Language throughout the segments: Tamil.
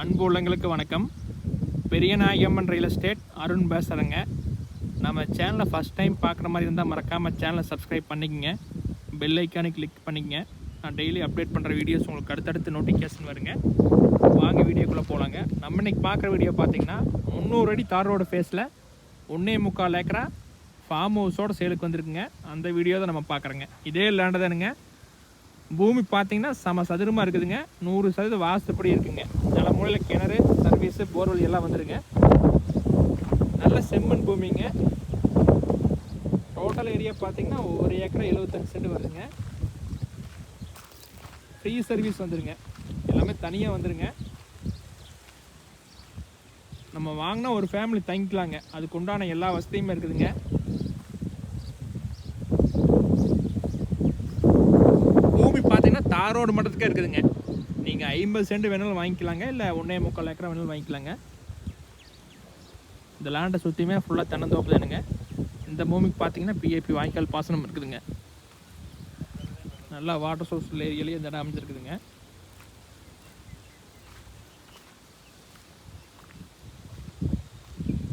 அன்பு உள்ளங்களுக்கு வணக்கம். பெரியநாயகம்மன் ரியல் எஸ்டேட் அருண் பேசுகிறேங்க நம்ம சேனலை ஃபஸ்ட் டைம் பார்க்குற மாதிரி இருந்தால் மறக்காமல் சேனலை சப்ஸ்கிரைப் பண்ணிக்கங்க. பெல் ஐக்கானை கிளிக் பண்ணிக்கங்க. நான் டெய்லி அப்டேட் பண்ணுற வீடியோஸ் உங்களுக்கு அடுத்தடுத்து நோட்டிஃபிகேஷன் வருங்க. வாங்க வீடியோக்குள்ளே போகலாங்க நம்ம இன்றைக்கி பார்க்குற வீடியோ பார்த்தீங்கன்னா முந்நூறு அடி தார் ரோடு ஃபேஸில் ஒன்றே முக்கால் ஏக்கரா ஃபார்ம் ஹவுஸோட சேலுக்கு வந்திருக்குங்க. அந்த வீடியோ தான் நம்ம பார்க்குறோங்க. இதே லேண்டு தானுங்க. பூமி பார்த்தீங்கன்னா சம சதுரமாக இருக்குதுங்க. நூறு சதவீதம் வாசப்படி இருக்குங்க. மூலையில் கிணறு சர்வீஸு போர்வெல் எல்லாம் வந்துருங்க நல்ல செம்மண் பூமிங்க. டோட்டல் ஏரியா பார்த்தீங்கன்னா ஒரு ஏக்கர் எழுபத்தஞ்சு சென்ட் வருதுங்க. ஃப்ரீ சர்வீஸ் வந்துருங்க. எல்லாமே தனியாக வந்துருங்க. நம்ம வாங்கினா ஒரு ஃபேமிலி தங்கிக்கலாங்க. அதுக்கு உண்டான எல்லா வசதியுமே இருக்குதுங்க. பூமி பார்த்தீங்கன்னா தாரோடு மட்டத்துக்கே இருக்குதுங்க. நீங்கள் ஐம்பது சென்ட் வேணாலும் வாங்கிக்கலாங்க. இல்லை ஒன்றே முக்கால் ஏக்கரா வேணாலும் வாங்கிக்கலாங்க. இந்த லேண்டை சுற்றியுமே ஃபுல்லாக தென்னந்தோப்பு தானுங்க இந்த பூமிக்கு பார்த்தீங்கன்னா பிஏபி வாய்க்கால் பாசனம் இருக்குதுங்க. நல்லா வாட்டர் சோர்ஸ் ஏரியாலேயே இந்த இடம் அமைஞ்சிருக்குதுங்க.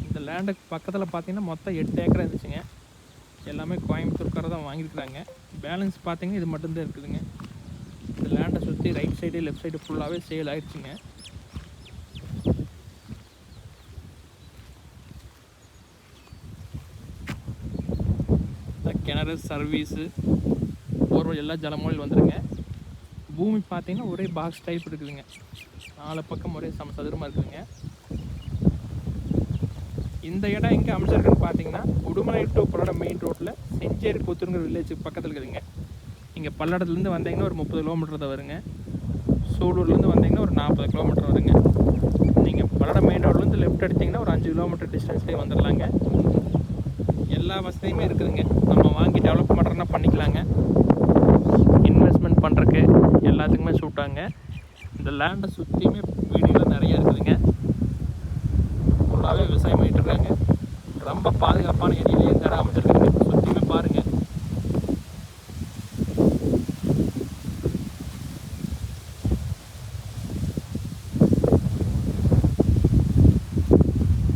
இந்த லேண்டுக்கு பக்கத்தில் பார்த்தீங்கன்னா மொத்தம் எட்டு ஏக்கர் இருந்துச்சுங்க. எல்லாமே கோயம்புத்தூர்கார தான் வாங்கியிருக்கிறாங்க. பேலன்ஸ் பார்த்தீங்கன்னா இது மட்டும்தான் இருக்குதுங்க. இந்த லேண்டை சுற்றி ரைட் சைடு லெஃப்ட் சைடு ஃபுல்லாகவே சேல் ஆயிடுச்சுங்க. கிணறு சர்வீஸு போர்வெல் எல்லா ஜலமூலையில் வந்துடுங்க பூமி பார்த்தீங்கன்னா ஒரே பாக்ஸ் டைப் இருக்குதுங்க. நாலு பக்கம் ஒரே சம சதுரமாக இருக்குதுங்க. இந்த இடம் எங்கே அமைச்சிருக்குன்னு பார்த்தீங்கன்னா உடுமலை டு பல்லட மெயின் ரோட்டில் செஞ்சேரி புத்தூருங்கிற வில்லேஜுக்கு பக்கத்தில் இருக்குதுங்க. இங்கே பல்லடத்துலேருந்து வந்தீங்கன்னா ஒரு முப்பது கிலோமீட்டர் தான் வருங்க. சூலூர்லேருந்து வந்தீங்கன்னா ஒரு நாற்பது கிலோமீட்டர் வருங்க. நீங்கள் பல்லட மெயின் ரோட்லேருந்து லெஃப்ட் எடுத்தீங்கன்னா ஒரு அஞ்சு கிலோமீட்டர் டிஸ்டன்ஸ்லேயே வந்துடலாங்க எல்லா வசதியுமே இருக்குதுங்க. நம்ம வாங்கி டெவலப் பண்ணுறோன்னா பண்ணிக்கலாங்க. இன்வெஸ்ட்மெண்ட் பண்ணுறக்கு எல்லாத்துக்குமே சூட்டாங்க இந்த லேண்டை சுற்றியுமே வீடுகள் நிறையா இருக்குதுங்க. ஃபுல்லாகவே விவசாயம் பண்ணிகிட்ருக்காங்க ரொம்ப பாதுகாப்பான ஏரியாலே இந்த இடம் அமைச்சிருக்காங்க சுற்றியுமே பாருங்க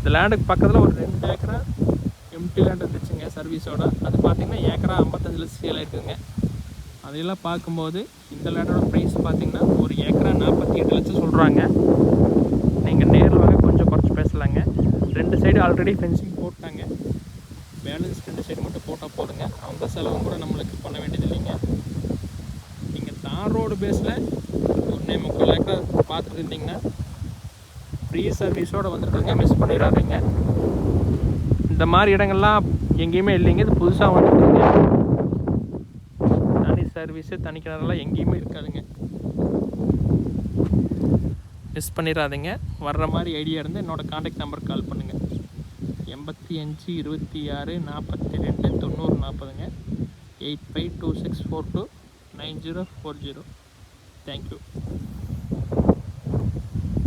இந்த லேண்டுக்கு பக்கத்தில் ஒரு ரெண்டு ஏக்கரா எம்டி லேண்ட் இருந்துச்சுங்க சர்வீஸோட அது பார்த்தீங்கன்னா ஏக்கரா ஐம்பத்தஞ்சு லட்சம் சேல் இருக்குங்க அதையெல்லாம் பார்க்கும்போது இந்த லேண்டோட ப்ரைஸ் பார்த்தீங்கன்னா ஒரு ஏக்கரா நாற்பத்தி எட்டு லட்சம் சொல்கிறாங்க நீங்கள் நேரில் வாங்க கொஞ்சம் குறைச்சி பேசலாங்க. ரெண்டு சைடு ஆல்ரெடி ஃபென்சிங் போட்டாங்க. பேலன்ஸ் ரெண்டு சைடு மட்டும் போட்டால் போடுங்க. அந்த செலவும் கூட நம்மளுக்கு பண்ண வேண்டியது இல்லைங்க. நீங்கள் தார் ரோடு பேஸில் ஒன்றே முக்கால் ஏக்கரா பார்த்துட்டு இருந்தீங்கன்னா ஃப்ரீ சர்வீஸோடு வந்துருக்குங்க மிஸ் பண்ணிடாதீங்க. இந்த மாதிரி இடங்கள்லாம் எங்கேயுமே இல்லைங்க. இது புதுசாக வந்துருக்குங்க. தனி சர்வீஸு தனி கிணறுலாம் எங்கேயுமே இருக்காதுங்க. மிஸ் பண்ணிடாதீங்க. வர்ற மாதிரி ஐடியா இருந்து என்னோடய காண்டாக்ட் நம்பர் கால் பண்ணுங்கள் எண்பத்தி அஞ்சு இருபத்தி ஆறு நாற்பத்தி ரெண்டு தொண்ணூறு நாற்பதுங்க. Eight five two six four two nine zero four zero. Thank you